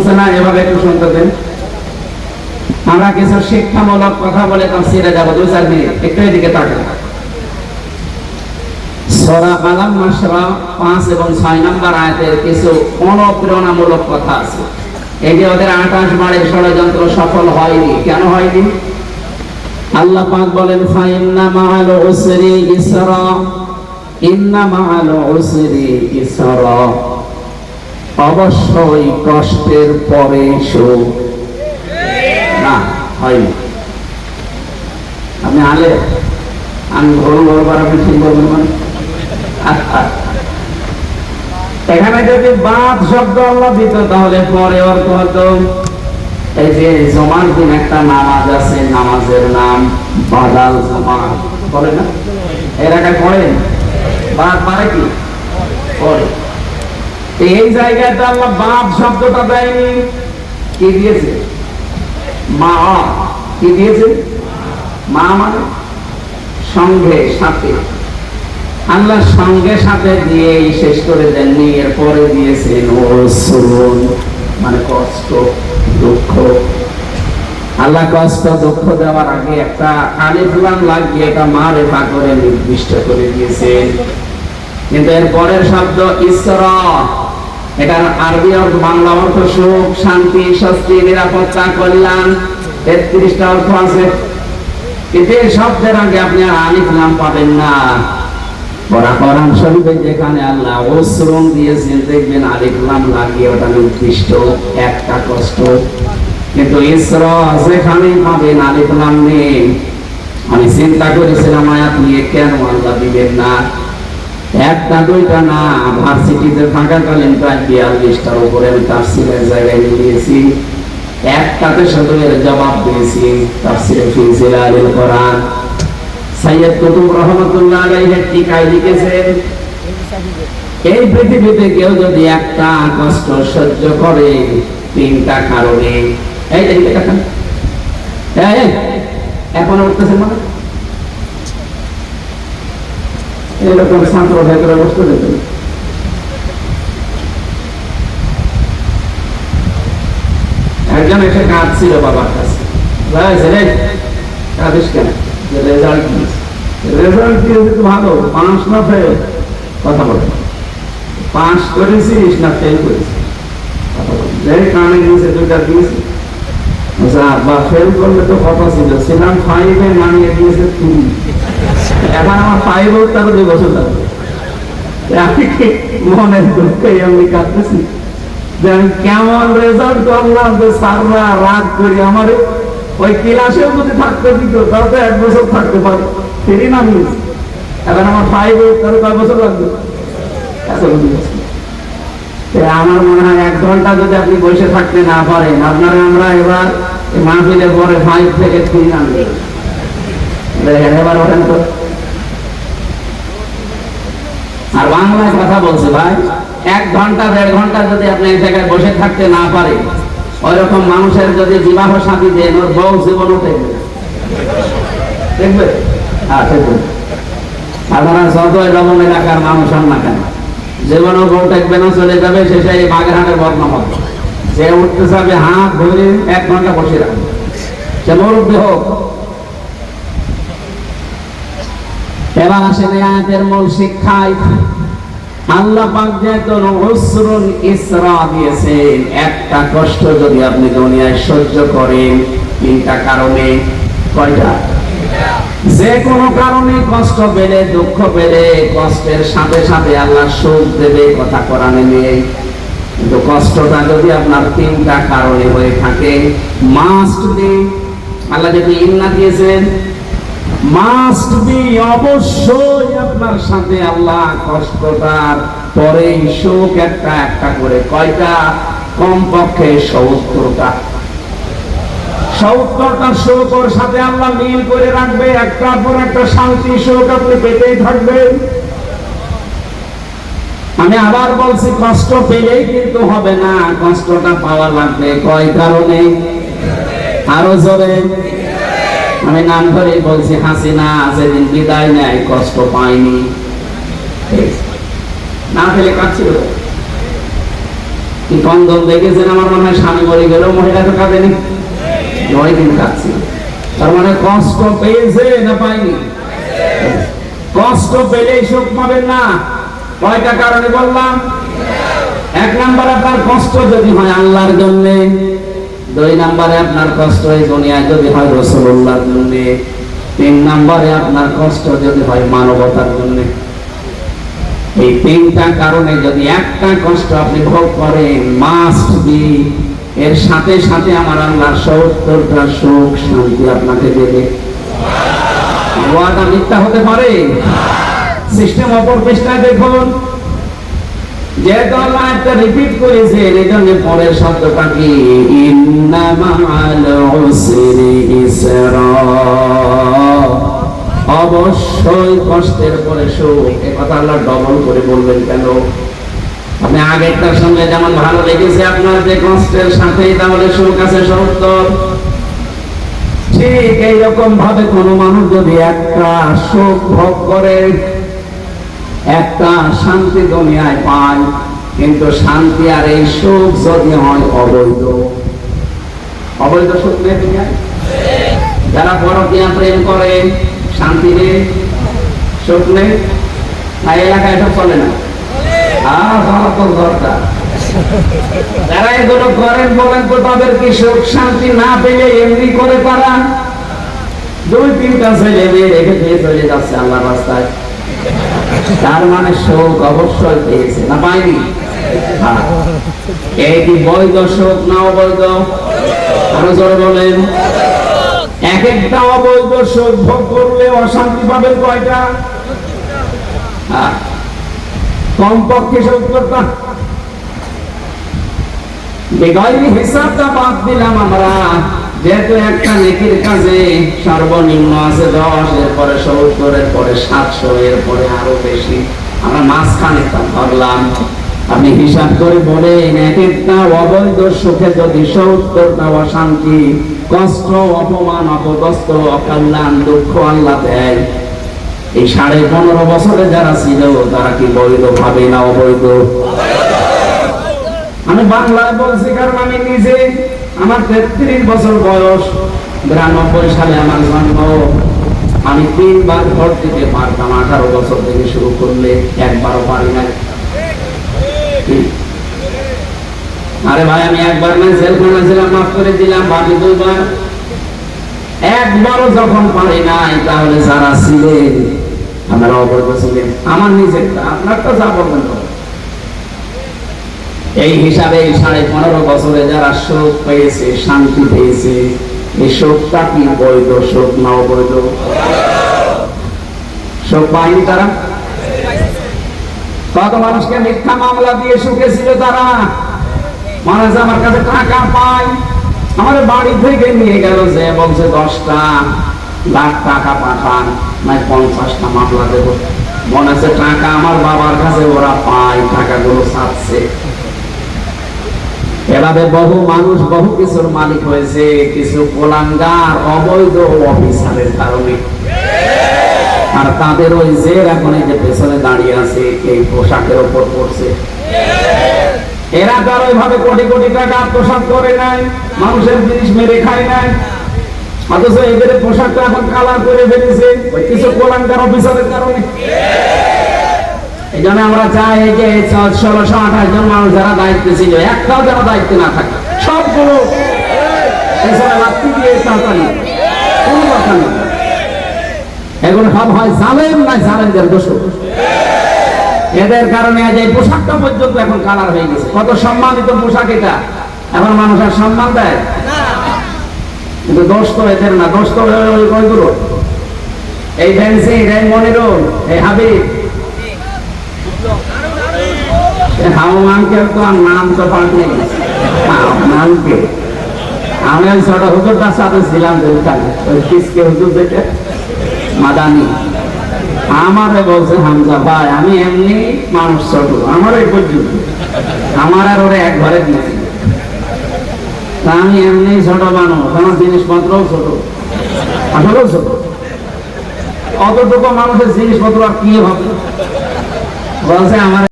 শুনছে না এভাবে একটু শুনতে দেন। আমরা কিছু শিক্ষামূলক কথা বলে চার মিনিট, একটু এদিকে মাসরা 5 এবং 6 নম্বর কিছু অনুপ্রেরণামূলক কথা আছে। ওদের আকাশ বাড়ির ষড়যন্ত্র সফল হয়নি। কেন হয়নি? আল্লাহ পাক বলেন, ফাইন্না মাআল উসরি ইসরা। ইন্না উসরি অবশ্যই কষ্টের পরে সুখ না, হয়নি। আপনি আলে। আমি ঘর বলবার আপনি ঠিক বলবেন মানে। এখানে যদি বাদ শব্দ আল্লাহ দিত, তাহলে পরে অর্থ হতো? এই যে জমার দিন একটা নামাজ আছে, নামাজের নাম বাদাল জমা বলে না? এর একটা করেন বাদ পারে কি? এই জায়গায় আল্লাহ বাদ শব্দটা দেয়নি। কি দিয়েছে? মা। কি দিয়েছে? মা মানে? সঙ্গে সাথে। আল্লাহ সঙ্গে সাথে দিয়ে শেষ করে দেননি, এরপরে দিয়েছেন মানে কষ্ট, দুঃখ। আল্লাহ কষ্ট, দুঃখ দেওয়ার আগে একটা আলিফলাম লাগিয়ে এটা মা রেখা করে নির্দিষ্ট করে দিয়েছেন। কিন্তু এর পরের শব্দ ঈশ্বর এটার আরবি, অর্থ বাংলা, অর্থ সুখ, শান্তি, স্বস্তি, নিরাপত্তা, কল্যাণ, তেত্রিশটা অর্থ আছে। এই শব্দের আগে আপনি আর আলিফ নাম পাবেন না। বড়া শরীফে যেখানে আল্লাহ দিয়েছেন, দেখবেন আলিফ লাগিয়ে ওটা নির্দিষ্ট, একটা কষ্ট। কিন্তু ইসর যেখানেই পাবেন, আলিফ নেই। আমি চিন্তা করেছিলাম, আয়াত নিয়ে কেন আল্লাহ দিবেন না? একটা, দুইটা না, ভার্সিটিতে থাকাকালীন প্রায় বিয়াল্লিশটার উপরে আমি তাফসিলের জায়গায় নিয়েছি একটাতে শুধু এর জবাব দিয়েছি, তাফসিরে ফিজিল আলিল কোরআন। সাইয়্যদ কুতুব রহমাতুল্লাহ আলাইহি টিকায় লিখেছেন, এই পৃথিবীতে কেউ যদি একটা কষ্ট সহ্য করে, তিনটা কারণে এই এই, এখন উঠতেছে মানে? এরকম ভেতরে বসতে দেখুন একজন এসে কাঁদছিল বাবার কাছে। পাঁচ না ফেল কথা বলে। পাস করেছিস না ফেল করেছিস? কথা বলে। কানে দুইটা দিয়েছে। তো কথা ছিল। ফাইভে মানিয়ে দিয়েছে আমার বছর লাগবে। আমি কাঁদতেছি। যে কেমন রাগ করি আমার ওই ক্লাসেও যদি থাকতে দিত, তাও তো এক বছর থাকতে পারে। ফিরি না মিস এখন আমার ফাইভ তারও কয় বছর লাগবে। আমার মনে হয় এক ঘণ্টা যদি আপনি বসে থাকতে না পারেন, আপনারা আমরা এবার পরে ফাইভ থেকে দেখেন এবার ওঠেন তো আর বাংলায় কথা বলছে, ভাই, এক ঘণ্টা, দেড় ঘণ্টা যদি আপনি এক জায়গায় বসে থাকতে না পারে ওই রকম মানুষের যদি বিবাহ সাথী দেন, ওর বউ জীবনও দেখবে না। দেখবে? হ্যাঁ এলাকার মানুষ হন না কেন, জীবনও বউ দেখবে না, চলে যাবে, শেষে এই বাগেরহাটের বদনাম হবে। যে উঠতে যাবে হাত ধরে এক ঘণ্টা বসে রাখবে সে হোক। এবার এই আয়াতের মূল শিক্ষায়। আল্লাহ পাক যেহেতু ইসরা দিয়েছেন, একটা কষ্ট যদি আপনি দুনিয়ায় সহ্য করেন, তিনটা কারণে কয়টা? যে কোনো কারণে কষ্ট পেলে, দুঃখ পেলে, কষ্টের সাথে সাথে আল্লাহ সুখ দেবে, কথা কোরআনে নেই। কিন্তু কষ্টটা যদি আপনার তিনটা কারণে হয়ে থাকে মাস্ট বি আল্লাহ যদি ইন্না দিয়েছেন মাস্ট বি অবশ্যই আপনার সাথে আল্লাহ কষ্টটার পরে সুখ একটা একটা করে, কয়টা? কমপক্ষে সত্তরটা। সত্তরটা সুখ ওর সাথে আল্লাহ মিল করে রাখবে, একটার পর একটা শান্তি সুখ আপনি পেতেই থাকবেন। আমি আবার বলছি, কষ্ট পেলেই কিন্তু হবে না, কষ্টটা পাওয়া লাগবে। কয় কারণে? আরও জোরে। আমি নাম ধরে বলছি, হাসিনা যেদিন বিদায় নেয়, কষ্ট পাইনি না পেলে কাঁদছিল। কি কন্দন দেখেছেন? আমার মনে হয় স্বামী মরে গেলেও মহিলা তো কাঁদেনি। নয় দিন কাঁদছে তার মানে কষ্ট পেয়েছে না পাইনি কষ্ট পেলেই সুখ পাবেন না। কয়টা কারণে বললাম? এক নম্বরে আপনার কষ্ট যদি হয় আল্লাহর জন্য, দুই নম্বরে আপনার কষ্ট এই দুনিয়ায় যদি হয় রসুল্লাহর জন্য, তিন নম্বরে আপনার কষ্ট যদি হয় মানবতার জন্য। এই তিনটা কারণে যদি একটা কষ্ট আপনি ভোগ করেন মাস্ট বি এর সাথে সাথে আমার আল্লাহ সত্তরটা সুখ শান্তি আপনাকে দেবে। ওয়াদা মিথ্যা হতে পারে? সিস্টেম অপর পৃষ্ঠায় দেখুন। যেহেতু আল্লাহ একটা রিপিট করেছেন এই জন্য পরের শব্দটা কি? অবশ্যই কষ্টের পরে সুখ। আল্লাহ ডবল করে বলবেন কেন? আগেরটার সঙ্গে যেমন ভালো লেগেছে আপনার, যে কষ্টের সাথেই তাহলে সুখ আছে সত্তর ঠিক এইরকম ভাবে কোন মানুষ যদি একটা সুখ ভোগ করে একটা শান্তি দুনিয়ায় পায় কিন্তু শান্তি আর এই সুখ যদি হয় অবৈধ। অবৈধ সুখ নেই যারা পরকিয়া প্রেম করে, শান্তি নেই, সুখ নেই? না এলাকায় সব চলে না? আর আল্লাহ রাস্তায়। তার মানে শোক অবশ্যই পেয়েছে, না পাইনি হ্যাঁ। এই বৈধ শোক না অবৈধ? আরও জোরে বলেন। এক একটা অবৈধ শোক ভোগ করলে অশান্তি পাবেন কয়টা? হ্যাঁ। কমপক্ষে সত্তরটা বেগয়নি হিসাবটা বাদ দিলাম আমরা। যেহেতু একটা নেকির কাজে সর্বনিম্ন আছে দশ, এরপরে সত্তর এরপরে সাতশো, এরপরে আরও বেশি। আমরা মাঝখানে তা ধরলাম। আপনি হিসাব করে এক একটা অবৈধ সুখে যদি সত্তরটা অশান্তি, কষ্ট, অপমান অপদস্ত অকল্যাণ, দুঃখ আল্লাহ দেয়। এই সাড়ে পনেরো বছরে যারা ছিল, তারা কি বৈধ? ভাবে না অবৈধ। আমি বাংলায় বলছি, কারণ আমি নিজে আমার তেত্রিশ বছর বয়স, বিরানব্বই সালে আমার জন্ম। আমি তিনবার ঘর দিতে পারতাম আঠারো বছর থেকে শুরু করলে একবারও পারি না আরে ভাই, আমি একবার না জেলখানা ছিলাম, মাফ করে দিলাম বাকি দুইবার। একবারও যখন পারি নাই, তাহলে যারা ছিলেন, আপনারা অবৈধ ছিলেন। আমার নিজের আপনার তো যা বলবেন। এই হিসাবে সাড়ে পনেরো বছরে যারা শোক পেয়েছে, শান্তি পেয়েছে, এই শোকটা কি বৈধ? শোক না অবৈধ শোক পায়নি তারা? কত মানুষকে মিথ্যা মামলা দিয়ে সুখে ছিল তারা? মানুষ আমার কাছে টাকা পায়, আমার বাড়ি থেকে নিয়ে গেল যে বলছে দশটা লাখ টাকা পাঠান নয় পঞ্চাশটা মামলা দেব। মনে হচ্ছে টাকা আমার বাবার কাছে ওরা পায়, টাকাগুলো ছাড়ছে। এভাবে বহু মানুষ, বহু কিছুর মালিক হয়েছে, কিছু কোলাঙ্গার অবৈধ অফিসারের কারণে। আর তাদের ওই যে এখন এই যে পেছনে দাঁড়িয়ে আছে, এই পোশাকের ওপর পড়ছে। এরা তার ওইভাবে কোটি কোটি টাকা আত্মসাৎ করে নাই, মানুষের জিনিস মেরে খায় নাই। অথচ এদের পোশাকটা এখন কালার করে ফেলেছে কিছু কোলাঙ্গার অফিসারের কারণে। এই জন্য আমরা চাই যে ষোলোশো আঠাশ জন মানুষ যারা দায়িত্বে ছিল, একটাও যারা দায়িত্বে না থাকে। সবগুলো এগুলো সব হয় জালেম না জালেমদের দোষ এদের কারণে আজ এই পোশাকটা পর্যন্ত এখন কালার হয়ে গেছে। কত সম্মানিত পোশাক এটা। এখন মানুষ আর সম্মান দেয়। কিন্তু দোষ তো এদের না। দোষ তো ওই- ওই- ওইগুলো। এই ফ্যান্সি এই মনিরুল, এই হাবিব। নাম তো আমি ওই ছোট সাথে ছিলাম কিসকে হুজুর দেখে? মাদানি। আমারে বলছে, হামজা, ভাই, আমি এমনি মানুষ ছোট। আমার এই পর্যন্ত। আমার আর ওরা এক ঘরে আমি এমনি ছোট মানুষ। আমার জিনিসপত্রও ছোট। আসলেও ছোট। অতটুকু মানুষের জিনিসপত্র আর কি হবে? বলছে আমার